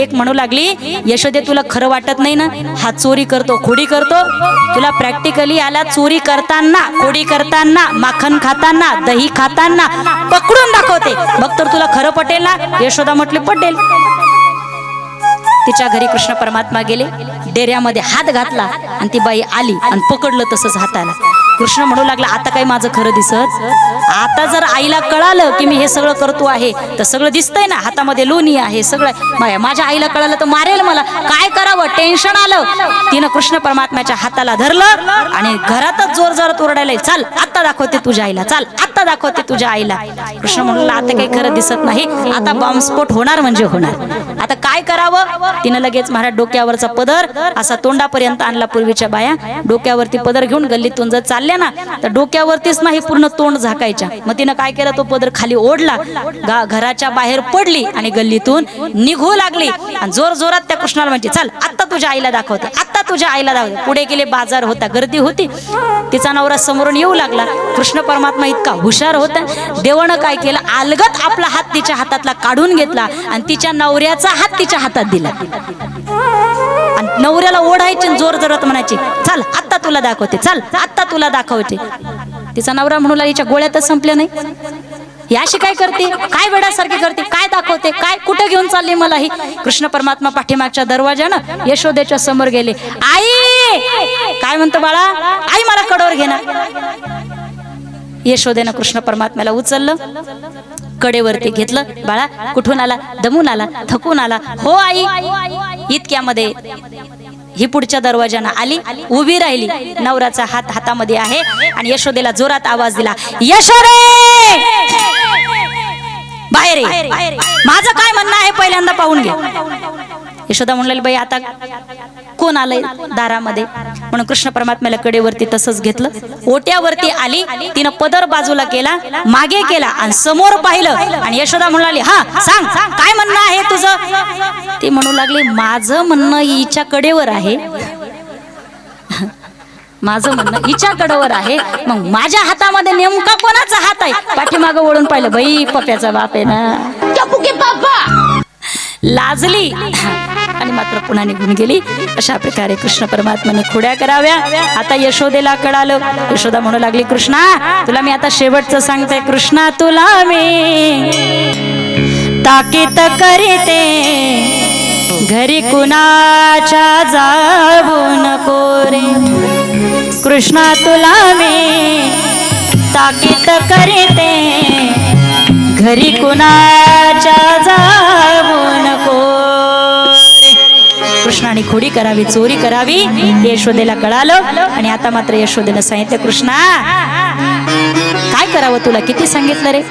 एक म्हणू लागली यशोदे तुला खरं वाटत नाही ना? हा चोरी करतो खोडी करतो? तुला प्रॅक्टिकली आला चोरी करताना खोडी करताना माखन खाताना दही खाताना पकडून दाखवते. मग तर तुला खरं पटेल ना? यशोदा म्हटले पटेल. तिच्या घरी कृष्ण परमात्मा गेले डेऱ्यामध्ये हात घातला आणि ती बाई आली आणि पकडलं तसंच हाताला. कृष्ण म्हणू लागला आता काही माझं खरं दिसत आता जर आईला कळालं की मी हे सगळं करतो आहे तर सगळं दिसतंय ना हातामध्ये लोणी आहे सगळं. माझ्या आईला कळालं तर मारेल मला. काय करावं? टेन्शन आलं. तिनं कृष्ण परमात्म्याच्या हाताला धरलं आणि घरातच जोर जोरात ओरडायला चाल आत्ता दाखवते तुझ्या आईला. चाल आत्ता दाखवते तुझ्या आईला. कृष्ण म्हणला आता काही खरं दिसत नाही. आता बॉम्बस्फोट होणार म्हणजे होणार. आता काय करावं? तिनं लगेच महाराज डोक्यावरचा पदर असा तोंडापर्यंत आणला पूर्वीच्या बाया. डोक्यावरती पदर घेऊन गल्लीतून जर चालल्या ना तर डोक्यावरतीच नाही पूर्ण तोंड करायच्या मग तिनं काय केलं? तो पदर खाली ओढला घराच्या बाहेर पडली आणि गल्लीतून निघू लागली. आणि जोर जोरात त्या कृष्णाला म्हणजे चल आत्ता तुझ्या आईला दाखवते आत्ता तुझ्या आईला दाखवते. पुढे गेले बाजार होता गर्दी होती. तिचा नवरा समोरून येऊ लागला. कृष्ण परमात्मा इतका हुशार होता. देवानं काय केलं? अलगत आपला हात तिच्या हातातला काढून घेतला आणि तिच्या नवऱ्याचा हात तिच्या हातात दिला. आणि नवऱ्याला ओढायचे जोर जोरात म्हणायचे चल आत्ता तुला दाखवते चल आत्ता तुला दाखवते. तिचा नवरा म्हणू लागला हिच्या गोळ्यातच संपल्या नाही. याशी काय करते? काय वेडासारखी करते? काय दाखवते? काय कुठे घेऊन चालली मला ही? कृष्ण परमात्मा पाठीमागच्या दरवाजानं यशोदेच्या समोर गेले. आई! काय म्हणतो बाळा? आई मला कडवर घेणार यशोदेनं कृष्ण परमात्म्याला उचललं कडेवरती घेतलं. बाळा कुठून आला? दमून आला? थकून आला? हो आई इतक्यामध्ये ही पुढच्या दरवाजानं आली उभी राहिली. नवराचा हात हातामध्ये आहे आणि यशोदेला जोरात आवाज दिला यशोदे! बाहेर माझं काय म्हणणं आहे पहिल्यांदा पाहून घे. यशोदा म्हणलेली बाई आता कोण आलंय दारामध्ये? म्हणून कृष्ण परमात्म्याला कडेवरती तसंच घेतलं. ओट्यावरती आली तिनं पदर बाजूला केला मागे केला आणि समोर पाहिलं आणि यशोदा म्हणाली हा सांग काय म्हणणं आहे तुझं? ती म्हणू लागली माझं म्हणणं हिच्या कडेवर आहे. माझं म्हणणं हिच्या कडेवर आहे. मग माझ्या हातामध्ये नेमका कोणाचा हात आहे? पाठीमागं वळून पाहिलं बाई पप्याचा बाप आहे ना. लाजली. आणि मात्र पुन्हा निघून गेली. अशा प्रकारे कृष्ण परमात्माने खोड्या कराव्या. आता यशोदेला कळालं. यशोदा म्हणू लागली कृष्णा तुला मी आता शेवटचं सांगते. कृष्णा तुला मी ताकीत करीते. घरी कुणाच्या जाऊ नको रे कृष्णा तुला मी ताकीत करीते. घरी कुणाच्या जाऊ कृष्णाने खोडी करावी चोरी करावी हे यशोदेला कळालं. आणि आता मात्र यशोदेनं सांगितलं कृष्णा काय करावं तुला? किती सांगितलं रे?